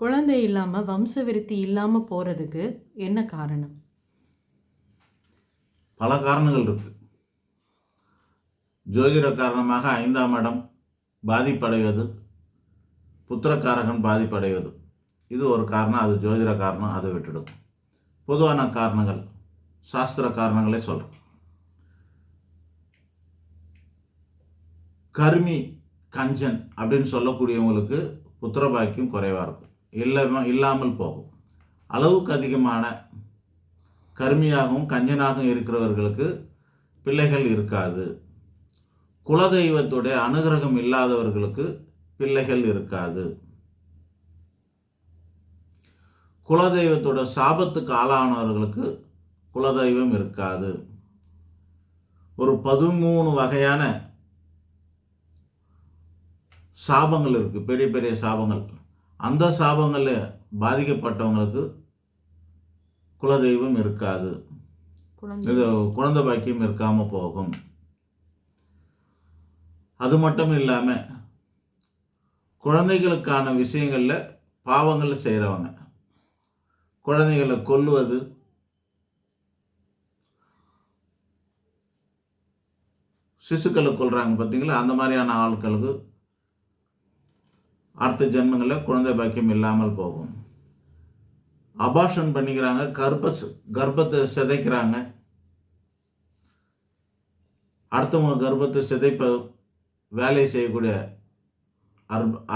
குழந்தை இல்லாமல் வம்ச விருத்தி இல்லாமல் போகிறதுக்கு என்ன காரணம்? பல காரணங்கள் இருக்கு. ஜோதிட காரணமாக ஐந்தாம் இடம் பாதிப்படைவது புத்திரக்காரகன் பாதிப்படைவது. இது ஒரு காரணம் அது ஜோதிட காரணம் அதை விட்டுடும். பொதுவான காரணங்கள் சாஸ்திர காரணங்களே சொல்கிறேன் கர்மி கஞ்சன் அப்படின்னு சொல்லக்கூடியவங்களுக்கு புத்திர பாக்கியம் குறைவாக இருக்கும். இல்லாம இல்லாமல் போகும். அளவுக்கு அதிகமான கருமியாகவும் கஞ்சனாகவும் இருக்கிறவர்களுக்கு பிள்ளைகள் இருக்காது. குலதெய்வத்துடைய அனுகிரகம் இல்லாதவர்களுக்கு பிள்ளைகள் இருக்காது. குலதெய்வத்தோட சாபத்துக்கு ஆளானவர்களுக்கு குலதெய்வம் இருக்காது. ஒரு பதிமூணு வகையான சாபங்கள் இருக்குது பெரிய பெரிய சாபங்கள். அந்த சாபங்களில் பாதிக்கப்பட்டவங்களுக்கு குலதெய்வம் இருக்காது. இது குழந்தை பாக்கியம் இருக்காமல் போகும். அது மட்டும் இல்லாமல் குழந்தைகளுக்கான விஷயங்களில் பாவங்களை செய்கிறவங்க குழந்தைகளை கொல்லுவது சிசுக்களை கொல்றாங்க பார்த்தீங்களா அந்த மாதிரியான ஆட்களுக்கு அடுத்த ஜென்மங்களில் குழந்தை பாக்கியம் இல்லாமல் போகும். அபாஷன் பண்ணிக்கிறாங்க கர்ப்ப கர்ப்பத்தை சிதைக்கிறாங்க. அடுத்தவங்க கர்ப்பத்தை சிதைப்ப வேலை செய்யக்கூடிய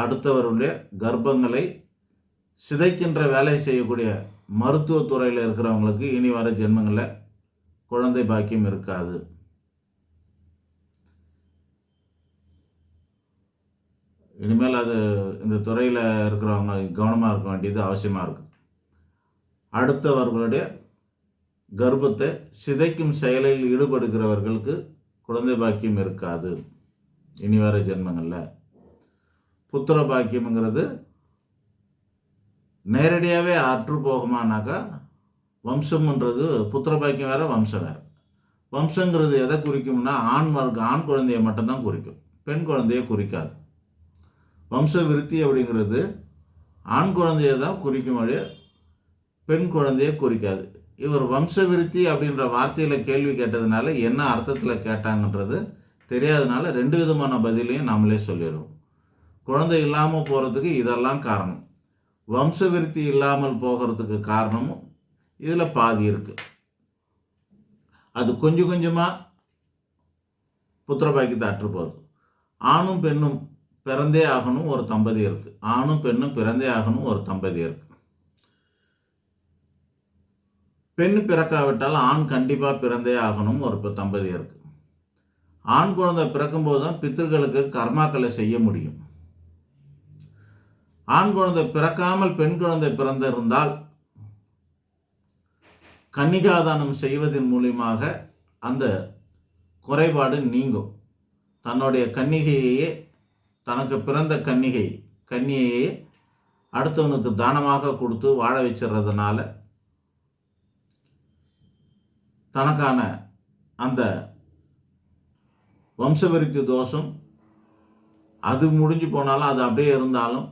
அடுத்தவருடைய கர்ப்பங்களை சிதைக்கின்ற வேலை செய்யக்கூடிய மருத்துவத்துறையில் இருக்கிறவங்களுக்கு இனி வர ஜென்மங்களில் குழந்தை பாக்கியம் இருக்காது. இனிமேல் அது இந்த துறையில் இருக்கிறவங்க கவனமாக இருக்க வேண்டியது அவசியமாக இருக்குது அடுத்தவர்களுடைய கர்ப்பத்தை சிதைக்கும் செயலில் ஈடுபடுகிறவர்களுக்கு குழந்தை பாக்கியம் இருக்காது. இனி வர ஜென்மங்களில். புத்திர பாக்கியம்ங்கிறது நேரடியாகவே அற்று போகுமானாக்கா வம்சம்ன்றது புத்திர பாக்கியம் வேறு வம்சம் வேறு. வம்சங்கிறது எதை குறிக்கும்னா ஆண் வர்க்க ஆண் குழந்தையை மட்டும்தான் குறிக்கும். பெண் குழந்தையை குறிக்காது. வம்ச விருத்தி அப்படிங்கிறது ஆண் குழந்தையை தான் குறிக்கும் வழி பெண் குழந்தையை குறிக்காது. இவர் வம்ச விருத்தி அப்படின்ற வார்த்தையில் கேள்வி கேட்டதுனால என்ன அர்த்தத்தில் கேட்டாங்கன்றது தெரியாதனால ரெண்டு விதமான பதிலையும் நாமளே சொல்லிடுவோம். குழந்தை இல்லாமல் போகிறதுக்கு இதெல்லாம் காரணம். வம்ச விருத்தி இல்லாமல் போகிறதுக்கு காரணமும் இதில் பாதி இருக்குது அது கொஞ்சம் கொஞ்சமாக புத்திரபாக்கியத்தை அற்று ஆணும் பெண்ணும் பிறந்தே ஆகணும் ஒரு தம்பதி இருக்கு. ஆணும் பெண்ணும் பிறந்தே ஆகணும் ஒரு தம்பதி இருக்கு. பெண் பிறக்காவிட்டால் ஆண் கண்டிப்பாக பிறந்தே ஆகணும் ஒரு தம்பதி இருக்கு. ஆண் குழந்தை பிறக்கும்போது தான் பித்தர்களுக்கு கர்மாக்களை செய்ய முடியும். ஆண் குழந்தை பிறக்காமல் பெண் குழந்தை பிறந்திருந்தால் கன்னிகாதானம் செய்வதன் மூலியமாக அந்த குறைபாடு நீங்கும். தன்னுடைய கன்னிகையையே தனக்கு பிறந்த கன்னிகை கன்னியையே அடுத்தவனுக்கு தானமாக கொடுத்து வாழ வச்சிடுறதுனால தனக்கான அந்த வம்சவிருத்தி தோஷம் அது முடிஞ்சு போனாலும் அது அப்படியே இருந்தாலும்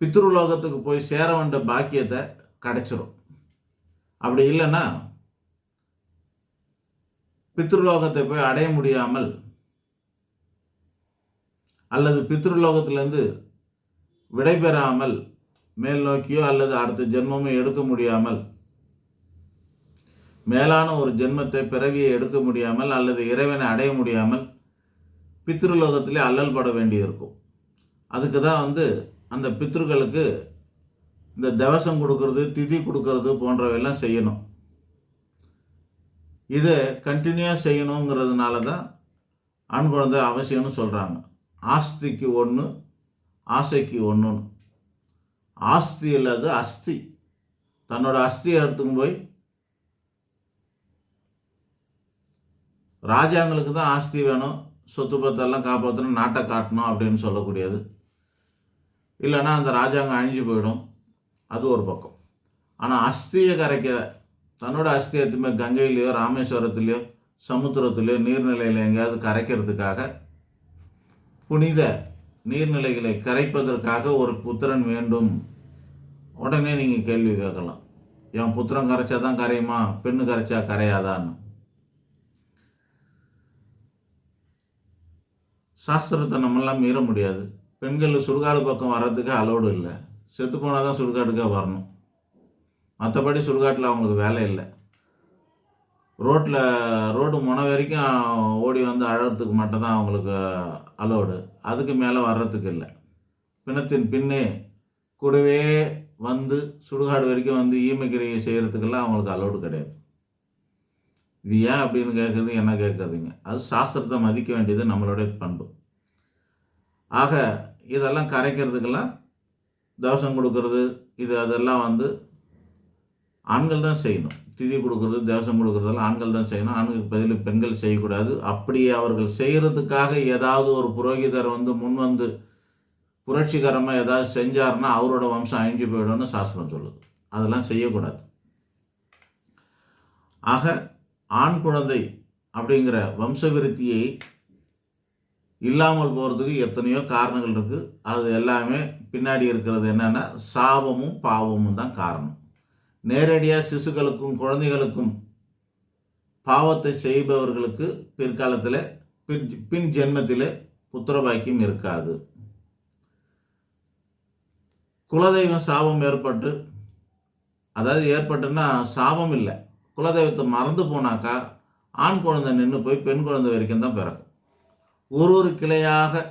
பித்ருலோகத்துக்கு போய் சேர வேண்ட பாக்கியத்தை கிடச்சிரும். அப்படி இல்லைன்னா பித்ருலோகத்தை போய் அடைய முடியாமல் அல்லது பித்ருலோகத்திலேருந்து விடைபெறாமல் மேல் நோக்கியோ அல்லது அடுத்த ஜென்மமே எடுக்க முடியாமல் மேலான ஒரு ஜென்மத்தை பிறவியை எடுக்க முடியாமல் அல்லது இறைவனை அடைய முடியாமல் பித்ருலோகத்திலே அல்லல் பட வேண்டியிருக்கும். அதுக்கு தான் வந்து அந்த பித்ருக்களுக்கு இந்த தவசம் கொடுக்கறது திதி கொடுக்கறது போன்றவையெல்லாம் செய்யணும். இதை கண்டினியூவாக செய்யணுங்கிறதுனால தான் ஆண் குழந்தை அவசியம்னு சொல்கிறாங்க ஆஸ்திக்கு ஒன்று ஆசைக்கு ஒன்றுன்னு ஆஸ்தி இல்லாத அஸ்தி. தன்னோட அஸ்தியை எடுத்துன்னு போய் ராஜாங்களுக்கு தான் ஆஸ்தி வேணும். சொத்து பத்தெல்லாம் காப்பாற்றணும் நாட்டை காட்டணும் அப்படின்னு சொல்லக்கூடியது. இல்லைன்னா அந்த ராஜாங்கம் அழிஞ்சு போயிடும். அது ஒரு பக்கம். ஆனால் அஸ்தியை கரைக்க தன்னோட அஸ்தி எத்துமே கங்கையிலையோ ராமேஸ்வரத்துலேயோ சமுத்திரத்துலேயோ நீர்நிலையில் எங்கேயாவது கரைக்கிறதுக்காக புனித நீர்நிலைகளை கரைப்பதற்காக ஒரு புத்திரன் வேண்டும். உடனே நீங்கள் கேள்வி கேட்கலாம். என் புத்திரன் கரைச்சா தான் கரையுமா? பெண்ணு கரைச்சா கரையாதான்னு. சாஸ்திரத்தை நம்மளாம் மீற முடியாது. பெண்கள் சுடுகாடு பக்கம் வர்றதுக்கு அலோடு இல்லை. செத்து போனால் தான் சுடுகாட்டுக்கே வரணும். மற்றபடி சுடுகாட்டில் அவங்களுக்கு வேலை இல்லை. ரோட்டில் ரோடு முனை வரைக்கும் ஓடி வந்து அழகிறதுக்கு மட்டும்தான் அவங்களுக்கு அலோடு அதுக்கு மேலே வர்றதுக்கு இல்லை. பிணத்தின் பின்னே கூடவே வந்து சுடுகாடு வரைக்கும் வந்து ஈமக்கிரியை செய்கிறதுக்கெல்லாம் அவங்களுக்கு அலோடு கிடையாது. இது ஏன் அப்படின்னு கேட்குறது என்ன கேட்காதீங்க அது சாஸ்திரத்தை மதிக்க வேண்டியது நம்மளுடைய பண்பு. ஆக இதெல்லாம் கரைக்கிறதுக்கெல்லாம் தவசம் கொடுக்கறது இது அதெல்லாம் வந்து ஆண்கள் தான் செய்யணும். திதி கொடுக்கறது தேவசம் கொடுக்கறதெல்லாம் ஆண்கள் தான் செய்யணும். ஆண்களுக்கு பதில் பெண்கள் செய்யக்கூடாது. அப்படியே அவர்கள் செய்கிறதுக்காக ஏதாவது ஒரு புரோகிதர் வந்து முன் வந்து புரட்சிகரமாக ஏதாவது செஞ்சாருன்னா அவரோட வம்சம் அழிஞ்சு போயிடும்னு சாஸ்திரம் சொல்லுது. அதெல்லாம் செய்யக்கூடாது. ஆக ஆண் குழந்தை அப்படிங்கிற வம்சவிருத்தியை இல்லாமல் போகிறதுக்கு எத்தனையோ காரணங்கள் இருக்குது அது எல்லாமே பின்னாடி இருக்கிறது என்னென்னா சாபமும் பாவமும் தான் காரணம். நேரடியாக சிசுக்களுக்கும் குழந்தைகளுக்கும் பாவத்தை செய்பவர்களுக்கு பிற்காலத்தில் பின் பின் ஜென்மத்தில் புத்திரபாக்கியம் இருக்காது. குலதெய்வம் சாபம் ஏற்பட்டு அதாவது ஏற்பட்டுன்னா சாபம் இல்லை. குலதெய்வத்தை மறந்து போனாக்கா ஆண் குழந்தை நின்று போய் பெண் குழந்தை வரைக்கும் தான் பிறக்கும். ஒரு ஒரு கிளையாக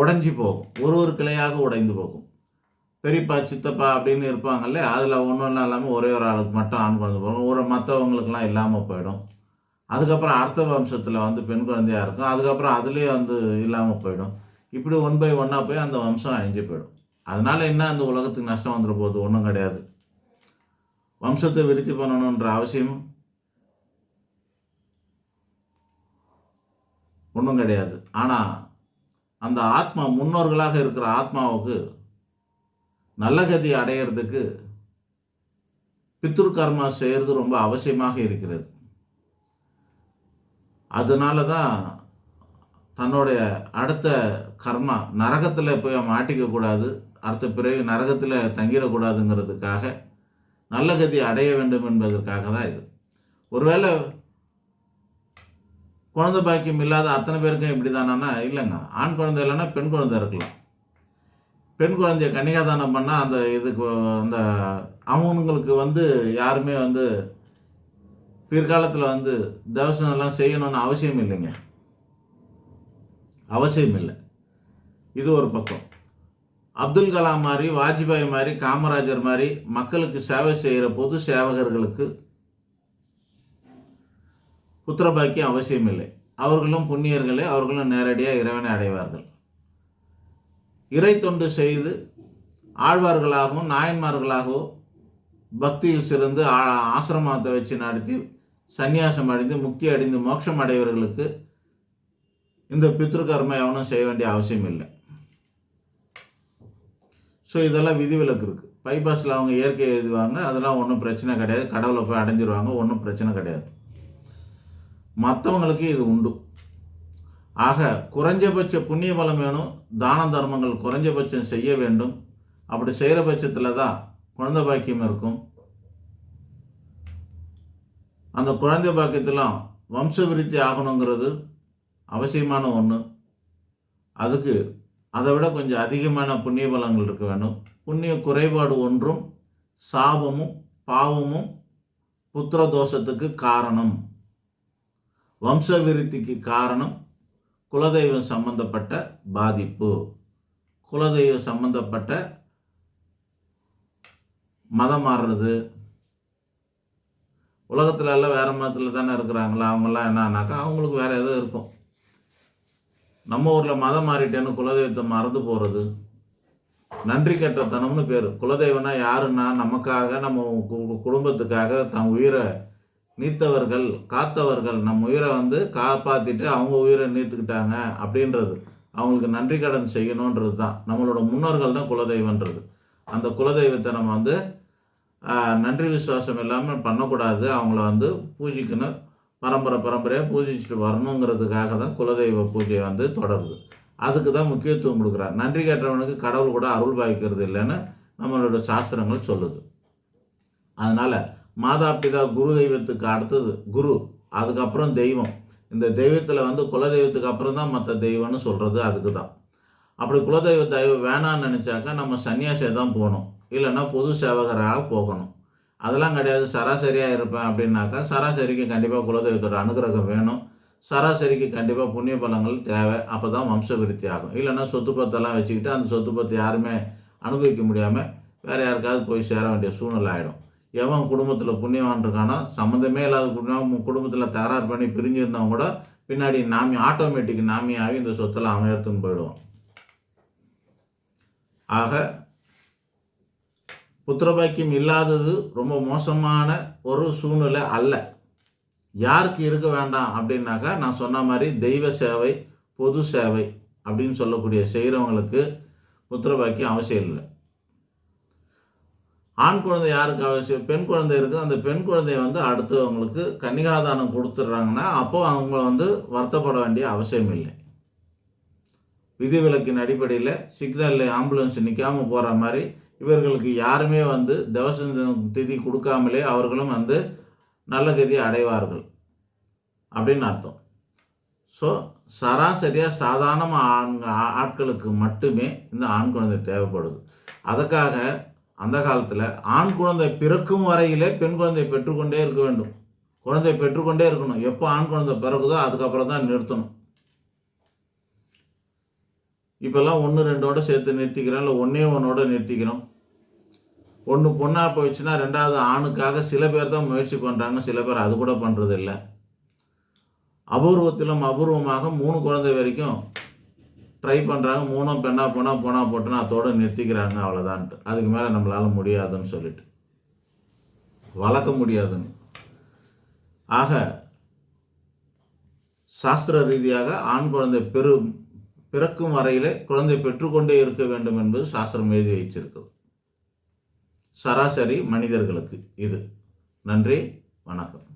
உடைஞ்சி போகும். ஒரு ஒரு கிளையாக உடைந்து போகும். பெரியப்பா சித்தப்பா அப்படின்னு இருப்பாங்கல்ல அதில் ஒன்றும் இல்லாமல் ஒரே ஒரு ஆளுக்கு மட்டும் ஆண் குழந்தை பிறக்கும். ஒரு மற்றவங்களுக்கெல்லாம் இல்லாமல் போயிடும். அதுக்கப்புறம் அடுத்த வம்சத்தில் வந்து பெண் குழந்தையாக இருக்கும். அதுக்கப்புறம் அதுலேயே வந்து இல்லாமல் போயிடும். இப்படி ஒன் பை ஒன்னாக போய் அந்த வம்சம் அழிஞ்சு போயிடும். அதனால் என்ன அந்த உலகத்துக்கு நஷ்டம் வந்துட போகுது? ஒன்றும் கிடையாது. வம்சத்தை விருத்தி பண்ணணுன்ற அவசியம் ஒன்றும் கிடையாது. ஆனால் அந்த ஆத்மா முன்னோர்களாக இருக்கிற ஆத்மாவுக்கு நல்ல கதி அடையிறதுக்கு பித்ரு கர்மா செய்கிறது ரொம்ப அவசியமாக இருக்கிறது. அதனால தான் தன்னுடைய அடுத்த கர்மா நரகத்தில் போய் மாட்டிக்கக்கூடாது அடுத்த பிறகு நரகத்தில் தங்கிடக்கூடாதுங்கிறதுக்காக நல்ல கதி அடைய வேண்டும் என்பதற்காக தான் இது. ஒருவேளை குழந்தை பாக்கியம் இல்லாத அத்தனை பேருக்கும் இப்படி தானா இல்லைங்க. ஆண் குழந்தை இல்லைன்னா பெண் குழந்தை இருக்கலாம். பெண் குழந்தைய கன்னிகாதானம் பண்ணால் அந்த இதுக்கு அந்த அவனுங்களுக்கு வந்து யாருமே வந்து பிற்காலத்தில் வந்து தவசம் எல்லாம் செய்யணும்னு அவசியம் இல்லைங்க. அவசியம் இல்லை. இது ஒரு பக்கம். அப்துல் கலாம் மாதிரி வாஜ்பாய் மாதிரி காமராஜர் மாதிரி மக்களுக்கு சேவை செய்கிற பொது சேவகர்களுக்கு புத்திரபாக்கியம் அவசியம் இல்லை. அவர்களும் புண்ணியர்களே அவர்களும் நேரடியாக இறைவனை அடைவார்கள். இறை தொண்டு செய்து ஆழ்வார்களாகவும் நாயன்மார்களாகவும் பக்தியில் சிறந்து ஆ- ஆசிரமத்தை வச்சு நடத்தி சந்நியாசம் அடைந்து முக்தி அடைந்து மோட்சம் அடைவர்களுக்கு இந்த பித்ருகர்ம எவனும் செய்ய வேண்டிய அவசியம் இல்லை. ஸோ இதெல்லாம் விதிவிலக்கு இருக்குது பைபாஸில் அவங்க இயற்கை எழுதுவாங்க அதெல்லாம் ஒன்றும் பிரச்சனை கிடையாது. கடவுளை போய் அடைஞ்சிருவாங்க ஒன்றும் பிரச்சனை கிடையாது. மற்றவங்களுக்கு இது உண்டு. ஆக குறைஞ்சபட்ச புண்ணிய பலம் வேணும் தான தர்மங்கள் குறைஞ்சபட்சம் செய்ய வேண்டும். அப்படி செய்கிற பட்சத்தில் தான் குழந்தை பாக்கியம் இருக்கும். அந்த குழந்தை பாக்கியத்திலாம் வம்ச விருத்தி ஆகணுங்கிறது அவசியமான ஒன்று அதுக்கு அதை விட கொஞ்சம் அதிகமான புண்ணிய பலங்கள் இருக்க வேண்டும் புண்ணிய குறைபாடு ஒன்றும் சாபமும் பாவமும் புத்திர தோஷத்துக்கு காரணம். வம்ச விருத்திக்கு காரணம் குலதெய்வம் சம்பந்தப்பட்ட பாதிப்பு. குலதெய்வம் சம்பந்தப்பட்ட மதம் மாறுறது. உலகத்துல எல்லாம் வேறு மதத்தில் தானே இருக்கிறாங்களா? அவங்கெல்லாம் என்னன்னாக்கா அவங்களுக்கு வேறு ஏதோ இருக்கும். நம்ம ஊரில் மதம் மாறிட்டேன்னு குலதெய்வத்தை மறந்து போகிறது நன்றி கெட்டத்தனம்னு பேர். குலதெய்வம்னா யாருன்னா நமக்காக நம்ம கு- குடும்பத்துக்காக தன் உயிரை நீத்தவர்கள் காத்தவர்கள் நம்ம உயிரை வந்து காப்பாற்றிட்டு அவங்க உயிரை நீத்துக்கிட்டாங்க அப்படின்றது. அவங்களுக்கு நன்றி கடன் செய்யணுன்றது தான். நம்மளோட முன்னோர்கள் தான் குலதெய்வன்றது. அந்த குலதெய்வத்தை நம்ம வந்து நன்றி விசுவாசம் இல்லாமல் பண்ணக்கூடாது. அவங்கள வந்து பூஜிக்கணும் பரம்பரை பரம்பரையாக பூஜிச்சுட்டு வரணுங்கிறதுக்காக தான் குலதெய்வ பூஜை வந்து தொடருது. அதுக்கு தான் முக்கியத்துவம் கொடுக்குறார். நன்றி கேட்டவனுக்கு கடவுள் கூட அருள் பாய்க்கிறது இல்லைன்னு நம்மளோட சாஸ்திரங்கள் சொல்லுது. அதனால் மாதா பிதா குரு தெய்வத்துக்கு அடுத்தது குரு அதுக்கப்புறம் தெய்வம். இந்த தெய்வத்தில் வந்து குலதெய்வத்துக்கு அப்புறம் தான் மற்ற தெய்வம்னு சொல்கிறது அதுக்கு தான். அப்படி குலதெய்வ தெய்வம் வேணான்னு நினச்சாக்கா நம்ம சன்னியாசியை தான் போகணும். இல்லைன்னா பொது சேவகராக போகணும். அதெல்லாம் கிடையாது. சராசரியாக இருப்பேன் அப்படின்னாக்கா சராசரிக்கு கண்டிப்பாக குலதெய்வத்தோட அனுகிரகம் வேணும். சராசரிக்கு கண்டிப்பாக புண்ணிய பலங்கள் தேவை. அப்போ தான் வம்சவிருத்தி ஆகும். இல்லைன்னா சொத்து பத்தெல்லாம் வச்சுக்கிட்டு அந்த சொத்து பத்து யாருமே அனுபவிக்க முடியாமல் வேறு யாருக்காவது போய் சேர வேண்டிய சூழ்நிலை ஆகிடும் எவன் குடும்பத்தில் புண்ணியவான் இருக்கானோ சம்மந்தமே இல்லாத குடும்பம் குடும்பத்தில் தகராறு பண்ணி பிரிஞ்சிருந்தவங்க கூட பின்னாடி நாமி ஆட்டோமேட்டிக் நாமியாகி இந்த சொத்தில் அமையத்துன்னு போயிடுவான். ஆக புத்திரபாக்கியம் இல்லாதது ரொம்ப மோசமான ஒரு சூழ்நிலை அல்ல. யாருக்கு இருக்க வேண்டாம் அப்படின்னாக்கா நான் சொன்ன மாதிரி தெய்வ சேவை பொது சேவை அப்படின்னு சொல்லக்கூடிய செய்கிறவங்களுக்கு புத்திரபாக்கியம் அவசியம் இல்லை. ஆண் குழந்தை யாருக்கு அவசியம் பெண் குழந்தை இருக்குது. அந்த பெண் குழந்தைய வந்து அடுத்தவங்களுக்கு கன்னிகாதானம் கொடுத்துட்றாங்கன்னா அப்போ அவங்க வந்து வருத்தப்பட வேண்டிய அவசியம் இல்லை. விதிவிலக்கின் அடிப்படையில் சிக்னலில் ஆம்புலன்ஸ் நிற்காமல் போகிற மாதிரி இவர்களுக்கு யாருமே வந்து தவச திதி கொடுக்காமலே அவர்களும் வந்து நல்ல கதி அடைவார்கள் அப்படின்னு அர்த்தம். ஸோ சராசரியாக சாதாரண ஆண் ஆட்களுக்கு மட்டுமே இந்த ஆண் குழந்தை தேவைப்படுது. அதுக்காக அந்த காலத்தில் ஆண் குழந்தை பிறக்கும் வரையிலே பெண் குழந்தை பெற்றுக்கொண்டே இருக்க வேண்டும். குழந்தை பெற்றுக்கொண்டே இருக்கணும். எப்போ ஆண் குழந்தை பிறகுதோ அதுக்கப்புறம் தான் நிறுத்தணும். இப்போல்லாம் ஒன்று ரெண்டோட சேர்த்து நிறுத்திக்கிறோம் இல்லை ஒன்றே ஒன்றோட நிறுத்திக்கிறோம். ஒன்று பொண்ணாக போயிடுச்சுன்னா ரெண்டாவது ஆணுக்காக சில பேர் தான் முயற்சி பண்ணுறாங்க சில பேர் அது கூட பண்ணுறது இல்லை அபூர்வத்திலும் அபூர்வமாக மூணு குழந்தை வரைக்கும் ட்ரை பண்ணுறாங்க மூணும் பெண்ணாக போனால் போனால் போட்டுனா அதோடு நிறுத்திக்கிறாங்க அவ்வளோதான்ட்டு அதுக்கு மேலே நம்மளால் முடியாதுன்னு சொல்லிட்டு. வளர்க்க முடியாதுன்னு. ஆக சாஸ்திர ரீதியாக ஆண் குழந்தை பெரு பிறக்கும் வரையிலே குழந்தை பெற்றுக்கொண்டே இருக்க வேண்டும் என்பது சாஸ்திரம் எழுதி வைச்சிருக்குது சராசரி மனிதர்களுக்கு இது. நன்றி வணக்கம்.